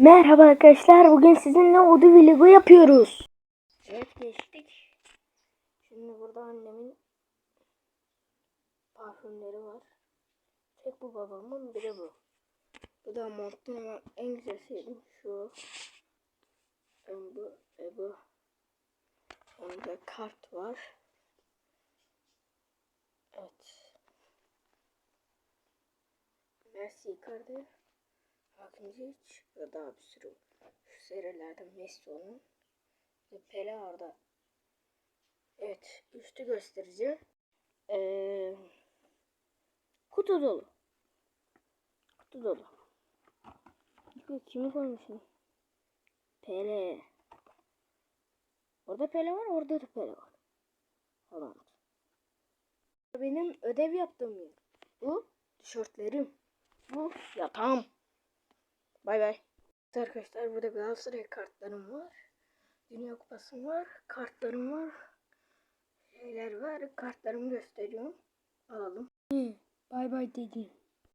Merhaba arkadaşlar. Bugün sizinle Odu Vlog'u yapıyoruz. Evet geçtik. Şimdi burada annemin parfümleri var. Tek bu babamın bir de bu. Bu da montun ama en güzel şeyim şu. Ben bu ve bu. Onda kart var. Evet. Merci Icardi. Hakim hiç ve daha bir sürü şu serilerden Messi onun. Ve Pele orada. Evet. Üstü göstereceğim. Ee, kutu dolu. Kutu dolu. Kimi koymuşum? Pele. Orada Pele var, orada da Pele var. Falan. Benim ödev yaptığım yer. Bu tişörtlerim. Bu yatağım. Bay bay. Evet Arkadaşlar burada Galatasaray kartlarım var. Dünya Kupasım var. Kartlarım var. Şeyler var. Kartlarımı gösteriyorum. Alalım. Bay bay dedim.